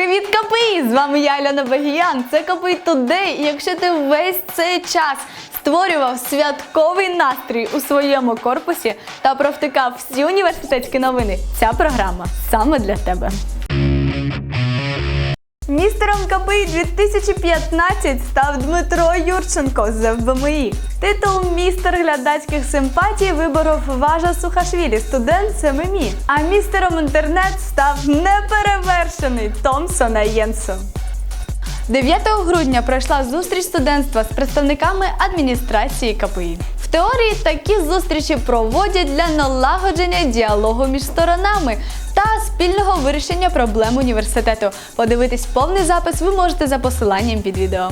Привіт, КПІ! З вами я, Альона Багіян. Це Копий Тудей. І якщо ти весь цей час створював святковий настрій у своєму корпусі та провтикав всі університетські новини, ця програма саме для тебе. Містером КПІ 2015 став Дмитро Юрченко з ФБМІ. Титул містер глядацьких симпатій виборов Важа Сухашвілі, студент СММІ. А містером інтернет став неперевершений Томсона Єнсо. 9 грудня пройшла зустріч студентства з представниками адміністрації КПІ. В теорії такі зустрічі проводять для налагодження діалогу між сторонами та спільного вирішення проблем університету. Подивитись повний запис ви можете за посиланням під відео.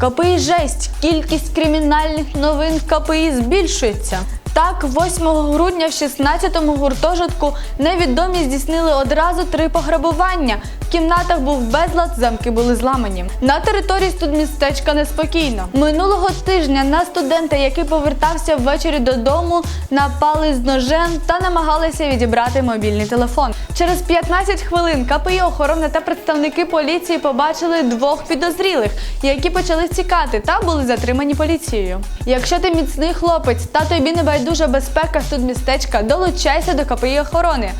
КПІ жесть. Кількість кримінальних новин КПІ збільшується. Так, 8 грудня в 16-му гуртожитку невідомі здійснили одразу три пограбування. В кімнатах був безлад, замки були зламані. На території студмістечка неспокійно. Минулого тижня на студента, який повертався ввечері додому, напали з ножем та намагалися відібрати мобільний телефон. Через 15 хвилин КПІ охорона та представники поліції побачили двох підозрілих, які почали тікати та були затримані поліцією. Якщо ти міцний хлопець та тобі не байдужа безпека студмістечка, долучайся до КПІ охорони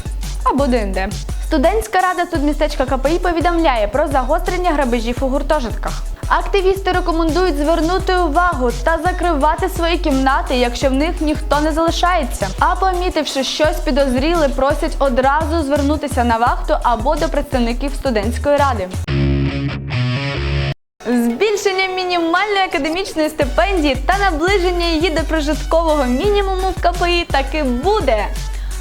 або ДНД. Студентська рада студмістечка КПІ повідомляє про загострення грабежів у гуртожитках. Активісти рекомендують звернути увагу та закривати свої кімнати, якщо в них ніхто не залишається. А помітивши щось підозріле, просять одразу звернутися на вахту або до представників студентської ради. Збільшення мінімальної академічної стипендії та наближення її до прожиткового мінімуму в КПІ таки буде,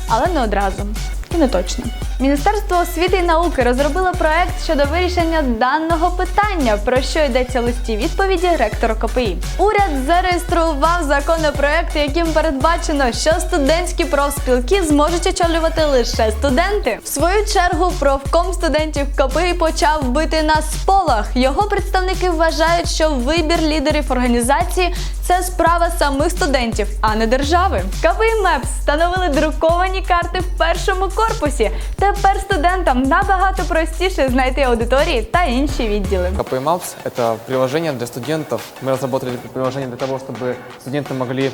але не одразу. І не точно. Міністерство освіти і науки розробило проект щодо вирішення даного питання, про що йдеться в листі відповіді ректору КПІ. Уряд зареєстрував законопроект, яким передбачено, що студентські профспілки зможуть очолювати лише студенти. В свою чергу профком студентів КПІ почав бити на сполох. Його представники вважають, що вибір лідерів організації це справа самих студентів, а не держави. КПІ МЕПС встановили друковані карти в першому корпусі. Тепер студентам набагато простіше знайти аудиторії та інші відділи. КП Maps – это приложение для студентов. Мы разработали это приложение для того, чтобы студенты могли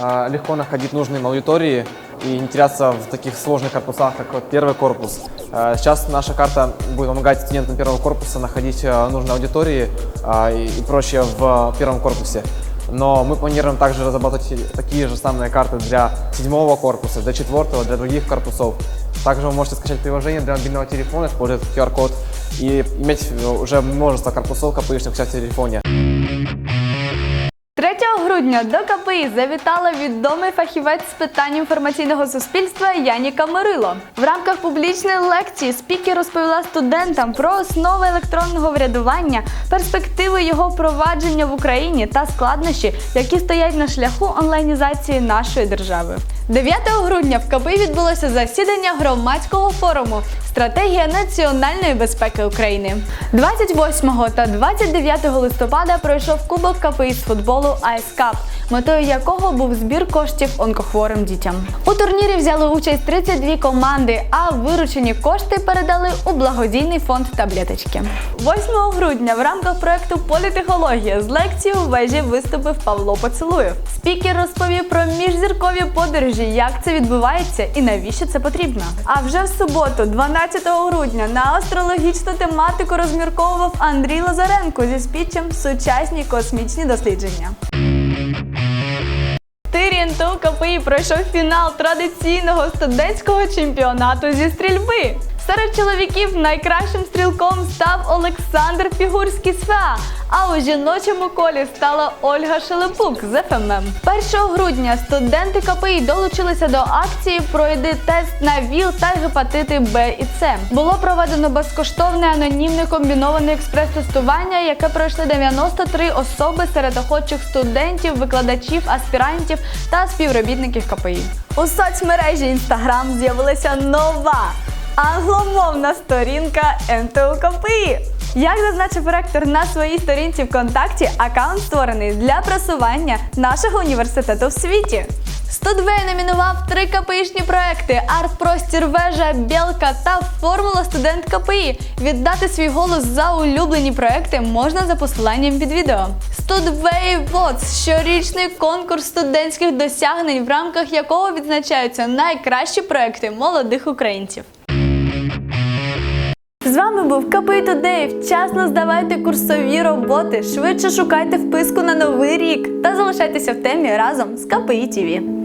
а, легко находить нужные им аудитории и не теряться в таких сложных корпусах, как вот первый корпус. А, Сейчас наша карта будет помогать студентам первого корпуса находить а, нужные аудитории а, и и прочее в первом корпусе. Но мы планируем также разработать и такие же самые карты для седьмого корпуса, для четвертого, для других корпусов. Также вы можете скачать приложение для мобильного телефона, использовать QR-код и иметь э, уже множество корпусов КПИшных у себя в телефоне. 3 грудня до КПІ завітала відомий фахівець з питань інформаційного суспільства Яніка Мирило. В рамках публічної лекції спікер розповіла студентам про основи електронного врядування, перспективи його впровадження в Україні та складнощі, які стоять на шляху онлайнізації нашої держави. 9 грудня в КПІ відбулося засідання громадського форуму Стратегія національної безпеки України. 28 та 29 листопада пройшов Кубок КПІ з футболу Айс Кап, метою якого був збір коштів онкохворим дітям. У турнірі взяли участь 32 команди, а виручені кошти передали у благодійний фонд таблеточки. 8 грудня в рамках проекту Політехнологія з лекцією в вежі виступив Павло Поцілуєв. Спікер розповів про міжзіркові подорожі, як це відбувається і навіщо це потрібно. А вже в суботу, 12 грудня, на астрологічну тематику розмірковував Андрій Лазаренко зі спічем Сучасні космічні дослідження. Тирієнто КПІ пройшов фінал традиційного студентського чемпіонату зі стрільби. Серед чоловіків найкращим стрілком став Олександр Фігурський СВА, а у жіночому колі стала Ольга Шелепук з ФММ. 1 грудня студенти КПІ долучилися до акції Пройди тест на ВІЛ та гепатити Б і С. Було проведено безкоштовне анонімне комбіноване експрес-тестування, яке пройшли 93 особи серед охочих студентів, викладачів, аспірантів та співробітників КПІ. У соцмережі Інстаграм з'явилася нова англомовна сторінка НТУКПІ. Як зазначив ректор на своїй сторінці ВКонтакті, аккаунт створений для просування нашого університету в світі. Студвей номінував три КПІшні проекти: Арт-простір вежа, Білка та Формула студент КПІ. Віддати свій голос за улюблені проекти можна за посиланням під відео. Студвей Votes – щорічний конкурс студентських досягнень, в рамках якого відзначаються найкращі проекти молодих українців. З вами був КПІ Тудей. Вчасно здавайте курсові роботи, швидше шукайте вписку на новий рік та залишайтеся в темі разом з КПІ ТІВІ.